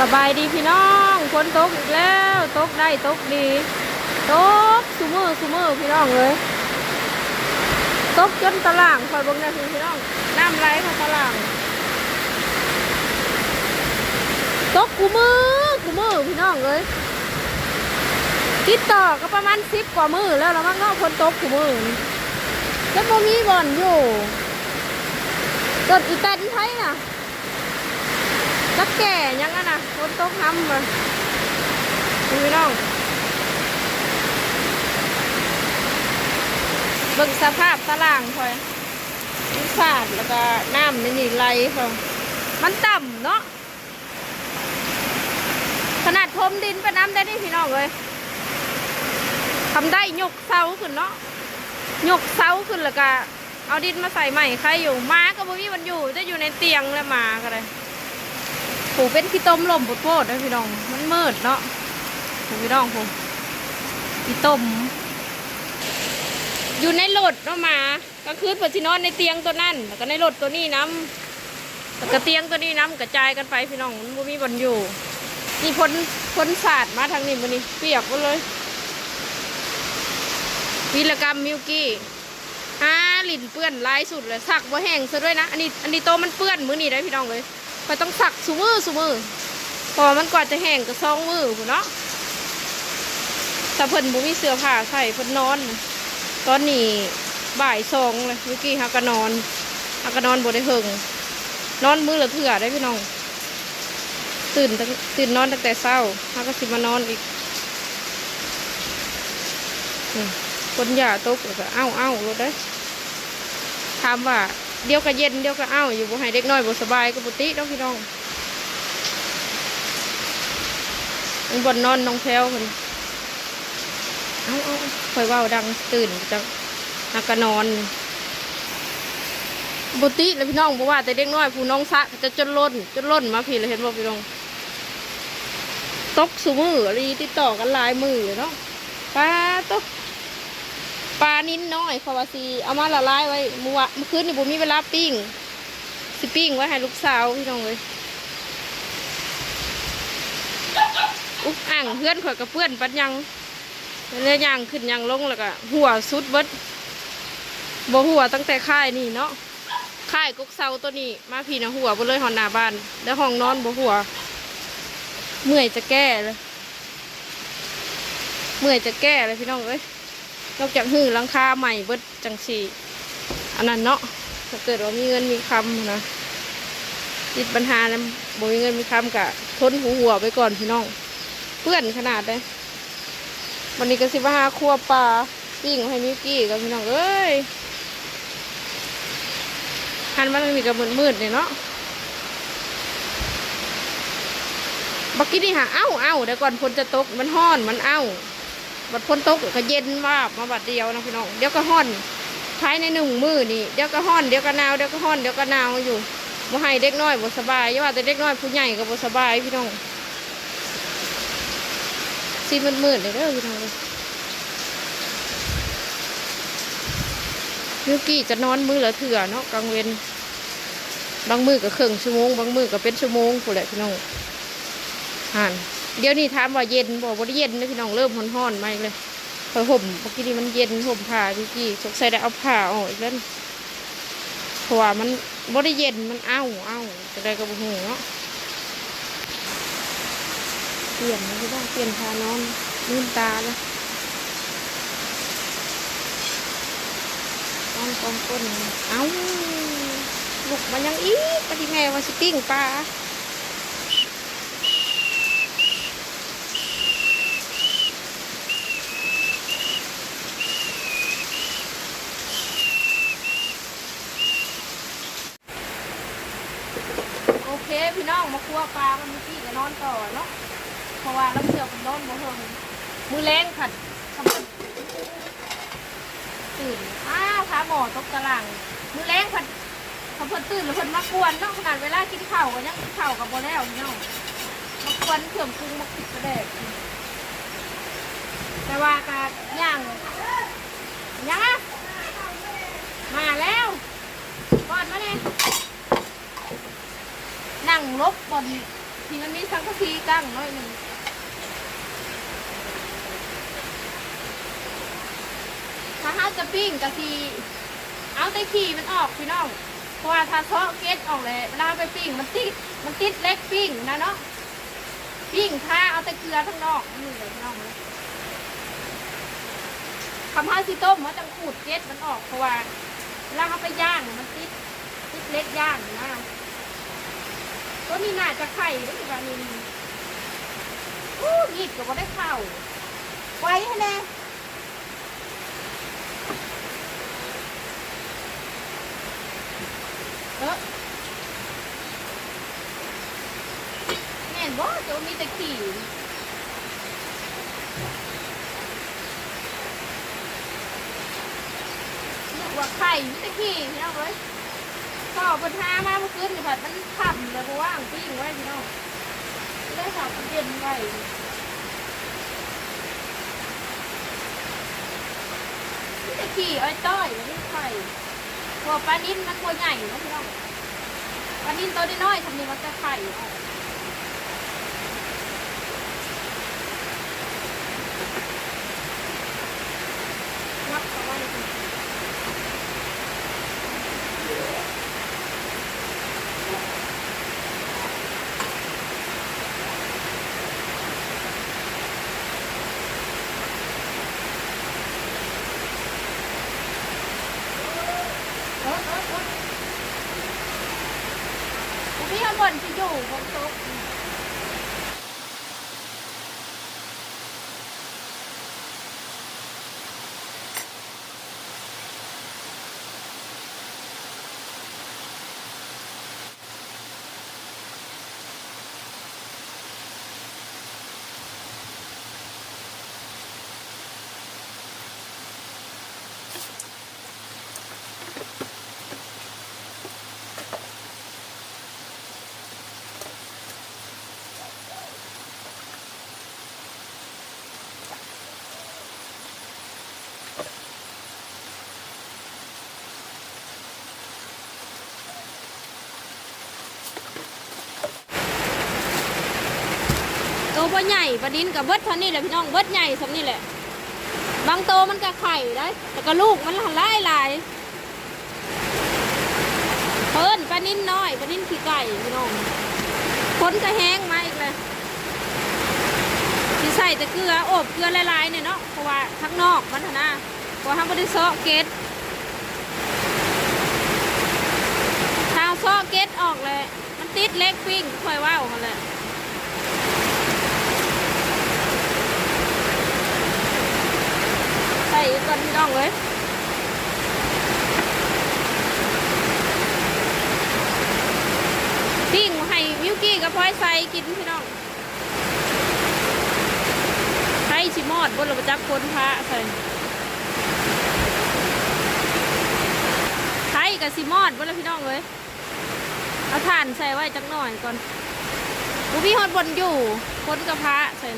สบายดีพี่น้องฝนตกอีกแล้วตกได้ตกดีตกสุมือสุมือพี่น้องเลยตกจนตะล่างคอยบงได้พี่น้องน้ำไหลเข้าตะล่างตกกูมือกูมือพี่น้องเลยติดต่อก็ประมาณสิบกว่ามือแล้วแล้วมั้งเนาะฝนตกกูมือจะมีบ่อนอยู่เกิดอีแตนไทยน่ะ จักแก่ยังอะนะฝนตกน้ำมาดูน้องเบิ่งสภาพตารางพอยมันสาดแล้วก็น้ำในนี่ไหลพอมันต่ำเนาะขนาดพรมดินไปน้ำได้นี่พี่น้องเลยทำได้ยกเสาขึ้นเนาะยกเสาขึ้นแล้วก็เอาดินมาใส่ใหม่ใครอยู่ม้าก็บ่มีมันอยู่จะอยู่ในเตียงแล้วมาก็เลย ผูเป็นขี้ต้มลมปวดโพดนะพี่น้อง มันมืดเนาะผูพี่น้องผูขี้ต้ม อยู่ในรถเนาะมาก็คือเปิดที่นอนในเตียงตัวนั่นแล้วก็ในรถตัวนี้น้ำแล้วก็เตียงตัวนี้น้ำกระจายกันไปพี่น้องมันบ่มีบนอยู่นี่พ้นพ้นศาสตร์มาทางนี้มันนี่เปียกหมดเลยวีรกรรมมิวกี้อ่าลิ่นเปื้อนลายสุดเลยสักบ่แห้งซะด้วยนะ อันนี้อันนี้โตมันเปื้อนมือนี่ได้พี่น้องเลย ไปต้องสักสูมือสูมือพอมันกว่าจะแห้งก็ซองมือพุ่นเนาะแต่เพิ่นบุมีเสื้อผ้าใส่เพิ่นนอน ตอนนี้บ่ายสองเลยเมื่อกี้ฮักกนอนฮักกนอนบ่ได้เฮิงนอนมือละเถื่อได้พี่น้อง ตื่นตื่นนอนตั้งแต่เช้าฮักก็สิมานอนอีกคนหย่าตกก็เอ้าเอ้ารถได้อถามว่า เดี๋ยวก็เย็นเดี๋ยวก็อ้าวอยู่บ่ให้เด็กน้อยบ่สบายก็ปกติเนาะพี่น้องอันบนนอนน้องแพลวคนเอ้าเอ้าคอยเว้าดังตื่นจังนักก็นอนปกติแล้วพี่น้องบอกว่าแต่เด็กน้อยผู้น้องสะจะจนล้นจนล้นมาพี่เลยเห็นบ่พี่น้องตกสูมืออะไรติดต่อกันหลายมือเนาะปลาตก ปลานิ้นน้อยเขาว่าสิเอามาละลายไว้เมื่อวะเมื่อคืนนี่บุมีเวลาปิ้งสิปิ้งไว้ให้ลูกสาวพี่น้องเลยอุ๊บอ่างเพื่อนข่อยกับเพื่อนปัดยังเรื่อยางขึ้นยังลงแล้วก็หัวสุดเบิดบ่หัวตั้งแต่ค่ายนี่เนาะค่ายกกเซาตัวนี้มาพี่นะหัวบ่เลยหอนหน้าบ้าน แล้วห้องนอนบ่หัว เมื่อยจะแก้เลยเมื่อยจะแก้เลยพี่น้องเอ้ย นอกจากหื้อลังคาใหม่เบิดจังสีอันนั้นเนาะถ้าเกิดว่ามีเงินมีคำนะติดปัญหาแล้วบ่มีเงินมีคำกะทนหูหัวไปก่อนพี่น้องเพื่อนขนาดเลยวันนี้ก็สิบห้าครัวปลาปิ้งให้มิวกี้กับพี่น้องเอ้ยหันมาทางนี้ก็มืดๆเนี่ยเนาะบักกี้นี่หาเอ้าเอ้าเดี๋ยวก่อนฝนจะตกมันห้อนมันเอ้า บัดพ้นตกก็เย็นว่ามาบัดเดียวนะพี่น้องเดี๋ยวก็ห้อนภายในหนึ่งมือนี่เดี๋ยวก็ห้อนเดี๋ยวก็หนาวเดี๋ยวก็ห้อนเดี๋ยวก็หนาวอยู่บ่ให้เด็กน้อยบ่สบายอย่าว่าแต่เด็กน้อยผู้ใหญ่ก็บ่สบายพี่น้องซีมืดมืดๆเลยเด้อพี่น้องยมิวกี้จะนอนมือละเถื่อเนาะกลางเว้นบางมือก็ครึ่งชั่วโมงบางมือก็เป็นชั่วโมงผู้แหละพี่น้องห่าน เดี๋ยวนี้ถามว่าเย็นบอกว่าเย็นนะพี่น้องเริ่มร้อนๆมาอีกเลยพอห่มเมื่อกี้นี้มันเย็นห่มผ้าพี่กี้สงสัยได้เอาผ้าออกอีกแล้วเพราะว่ามันบ่ได้เย็นมันเอ้าเอ้าจะได้กระบุงเนาะเปลี่ยนนะพี่น้องเปลี่ยนผ้านอนลืมตาแล้วนอนกองก้นเอ้าลุกมันยังอีกปฏิแม่ว่าสิปิ้งปลา เคพี่น้องมาคั่วปลามันเมื่อกี้ก็นอนต่อเนาะเพราะว่าน้ำเสือมันนอนบ่เฮิงมือแรงขัดทำเป็นตื่นอ้าวขาหมอตกตารางมือแรงขัดเขาเพิ่นตื่นแล้วเพิ่นมากวนเนาะขนาดเวลากินข้าวก็ยังกินข้าวกับบ่แล้วพี่น้องมากวนเครื่องปรุงมาคิดกระเดกแต่ว่ากะย่างยังอะมาแล้วก่อนมาเนี่ย นั่ง ลบบนที่มันมีสังกะสีกั้งน้อยหนึ่งถ้าเฮาจะปิ้งกะทีเอาแต่ขี้มันออกพี่น้อง เพราะว่าถ้าเซาะเกล็ดออกเลยเวลาเอาไปปิ้งมันติดมันติดเล็กปิ้งนะเนาะปิ้งถ้าเอาแต่เกลือทั้งนอกนี่เลยพี่น้องเลยคำห้าสิต้มมันจะขูดเกล็ดมันออกเพราะว่าเวลาเขาไปย่างมันติดติดเล็กย่างนะ ก็นี่น่าจะไข่ด้ไหมนี่อู้หยิบก็บ่ได้เข้าไว้ให้แน่เออแม่นบ่จะมีแต่ขี่นึกว่าไข่มีแต่ขี่พี่น้องเอ้ย พ่อปัญหามาเมื่อคืนนี่ผัดมันทำเลยเพราะว่างปิ้งไว้พี่น้องไม่ได้ทำเย็นไว้มีแต่ขี่อ้อยต้อยไม่ไข่หัวปลานิ่นมันตัวใหญ่นะพี่น้องปลานิ่มตัวน้อยๆทำนี้มันจะไข่ออก นับเขาไว้เลยเออเออเออ พี่ข้างบนที่อยู่บนโต๊ะ บ่ใหญ่ปลาดินกับเบิดเท่านี้แหละพี่น้องเบิดใหญ่สำนี่แหละ บางโตวมันก็ไข่ได้แต่ก็ลูกมันหลายหลายเพิ่นปลานินน้อยปลานินขี้ไก่พี่น้องคนก็แห้งมาอีกเลยที่ใส่แต่เกลืออบเกลือลายๆเนี่ยเนาะเพราะว่าข้างนอกมันนะเพราะว่าทำบริโซะเกตถ้าเอาซอเกตออกเลย มันติดเล็กปิ้งค่อยว่าวมันแหละ ใส่ ก่อนพี่น้องเลยปิ้งให้มิวกี้กับพลอยใส่กินพี่น้องไข่ชิมอดบนเราไปจับคนพระใส่ไข่กับซิมอดบนเราพี่น้องเลยเอาถ่านใส่ไว้จักหน่อยก่อนบุพี่ฮอดบนอยู่คนกับพระใส่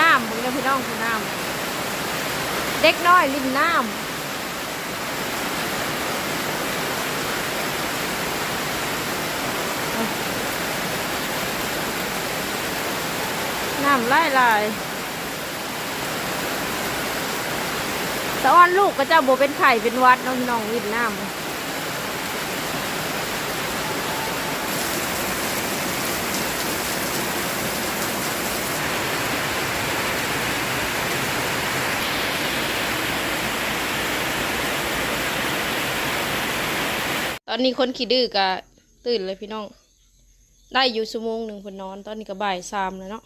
น้ำมึงเด้อพี่น้องคือน้ำ เด็กน้อยริมน้ำน้ำไล่ลายๆแต่อ้อนลูกก็เจ้าโบเป็นไข่เป็นวัดน้องน้องริมน้ำ อนนี้คนขี้ดื้อก็ตื่นเลยพี่น้อง ได้อยู่ชั่วโมงหนึ่งคนนอน ตอนนี้ก็บ่ายสามแล้วเนาะ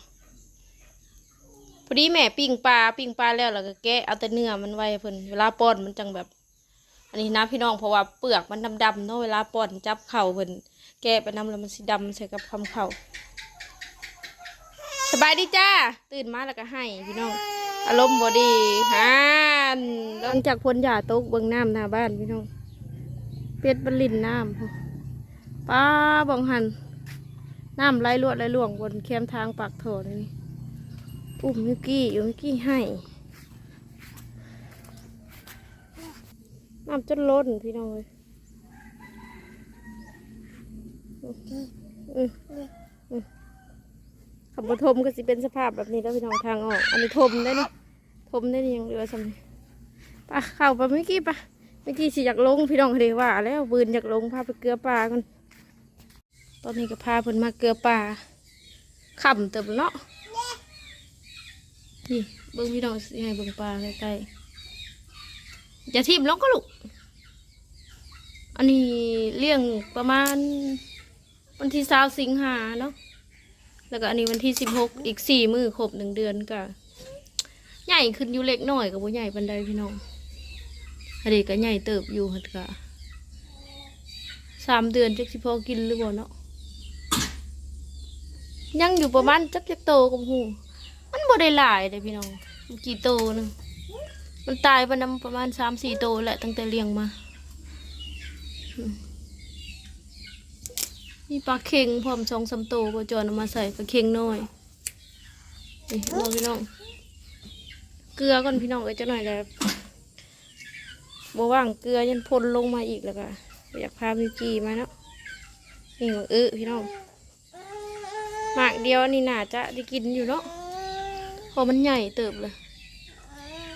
พอดีแม่ปิ้งปลาปิ้งปลาแล้วแล้วก็แกะเอาแต่เนื้อมันไว้เพิ่นเวลาป้อนมันจังแบบ อันนี้นะพี่น้องเพราะว่าเปลือกมันดำๆเนาะเวลาป้อนจับเข่าเพิ่นแกะไปน้ำแล้วมันสิดำใส่กับคำเข่าสบายดีจ้า ตื่นมาแล้วก็ให้พี่น้อง อารมณ์บดีฮานหลังจากพ้นหญ้าตกเบิ่งน้ำหน้าบ้านพี่น้อง เป็ดบรรลินน้ำป้าบังหันน้ำไหลลวดไหลล่วงบนแคมทางปากโถนี่อุ้มมิกี้อยู่มิกี้ให้น้ำจนล้นพี่น้องเลยอืมอืมขับบทมก็สิเป็นสภาพแบบนี้แล้วพี่น้องทางออก อันนี้ทมได้เนาะทมได้ยังเหลือสำนี้ปะเข้าไปเมื่อกี้ปะ เมื่อกี้สิอยากลงพี่น้องเดว่า แล้วบืนอยากลงพาไปเกลือปลากันตอนนี้ก็พาเพิ่นมาเกลือปลาขำเติมเนาะนี่เบิ่งพี่น้องสิให้เบิ่งปลาใกล้ๆอย่าทิ่มลงก็ลูกอันนี้เลี้ยงประมาณวันที่สาวสิงหาเนาะแล้วก็อันนี้วันที่สิบหกอีกสี่มือครบหนึ่งเดือนก็ใหญ่ขึ้นอยู่เล็กหน้อยกับว่ใหญ่ปันใดพี่น้อง อันนี้ก็ใหญ่เติบอยู่หัดกะสามเดือนจักสิพอกินหรือบ่เนาะยังอยู่ประมาณจักจักโตกับหูมันบ่ได้หลายเลยพี่น้องกี่โตนึงมันตายไปนำประมาณสามสี่โตแหละตั้งแต่เลี้ยงมามีปลาเค็งพร้อมสองสาโตบ่จอนมาใส่ปลาเค็งน้อยนี่พี่น้อง เกลือก่อนพี่น้องเอ้ยจะหน่อยแล้ว บว่างเกลือยันพ่นลงมาอีกแล้วก็อยากพามิจีมาเนาะนี่มังอื้อพี่น้องหมากเดียวนี่น่าจะได้กินอยู่เนาะพราะมันใหญ่เติบเลย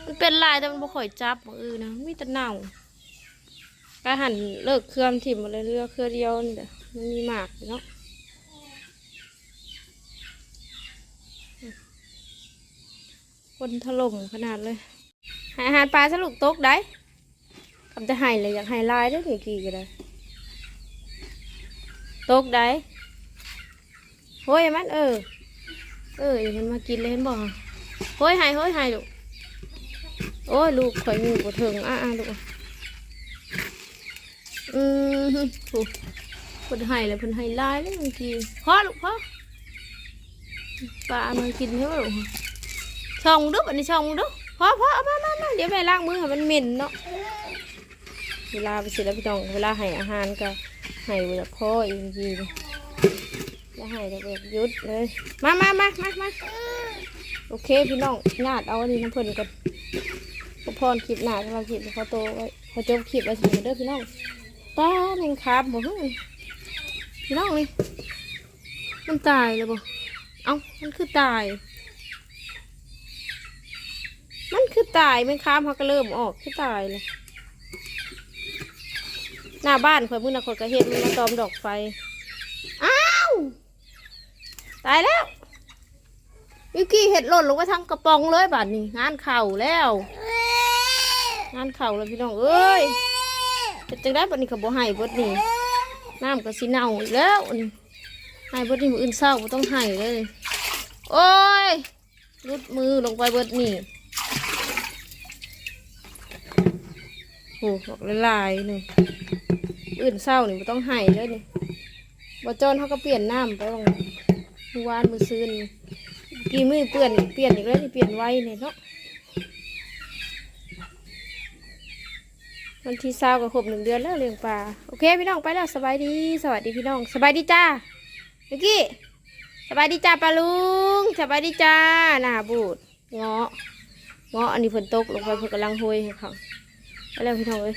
มันเป็นลายแต่มันบ่ค่อยจับเออนะมีแต่เน่าก็หันเลิกเคลื่อนถิ่มมาเลยเลือกเครือเดียวนี่แหละมันมีหมากเนาะคนถล่มขนาดเลยหอาหารปลาสลุกตกได้ คำจะให้เลยอยากให้ลายได้อกี่กี่ก็ได้ตกได้โห้ยมันเออ เอออย่ามันมากินเลยเห็นบ่โห้ยหายโห้ยหายลูกโอ้ยลูกข่อยงูบ่ถึงอะอะลูกอืมฮึโอ้เพิ่นให้แล้วเพิ่นให้ลายเลยเมื่อกี้พอลูกพอปลามันกินใช่ไหมลูกช่องดึกอันนี้ช่องดึกพอพอเอามามามาเดี๋ยวแม่ล้างมือให้มันเหม็นเนาะ เวลาไปสิแล้วพี่น้องเวลาให้อาหารก็ให้เวลาพ่อเองทีเลยอย่าให้เด็กๆยุดเลยมามามามามาโอเคพี่น้องญาติเอาอันนี้น้ำเพิ่นกันพอพรคลิปหน้าสำหรับคลิปเขาโตไว้พอจบคลิปไว้สิเด้อพี่น้องตาแมงคาบบ่เฮ้ยพี่น้องนี่มันตายเลยบ่เอ้ามันคือตายมันคือตายแมงคาบเขาก็เริ่มออกคือตายเลย หน้าบ้านข่อยมื้อน่ะข่อยก็เฮ็ดมันมาตอมดอกไฟ อ้าว ตายแล้ววิกกี้เห็ดหล่นลงไปทั้งกระป๋องเลยบาดนี้ งานเข่าแล้ว งานเข่าแล้วพี่น้องเอ้ยจะจังได้บาดนี้เขาบ่ให้เบิดนี่น้ำก็สิเน่าอีกแล้วนี่ให้เบิดนี่มืออื่นเศร้าบ่ต้องให้เลย โอ้ยรุดมือลงไปเบิดนี่โอ้บอกละลายๆนี่ อื่นเศร้านี่บ่ต้องให้เลยนี่บอจอนเขาก็เปลี่ยนน้ำไปบางมือวานมือซื้นกี่มือเปลี่ยนเปลี่ยนอีกแล้วนี่เปลี่ยนไว้เนี่ยเนาะวันที่เศร้ากับครบหนึ่งเดือนแล้วเลี้ยงปลาโอเคพี่น้องไปแล้วสบายดี สวัสดีพี่น้อง สบายดีจ้าเมื่อกี้สบายดีจ้าปลาลุงสบายดีจ้าหน้าบูดเงาะเงาะอันนี้ฝนตกลงไปเพื่อกำลังโหยให้เขาไปแล้วพี่น้องเอ้ย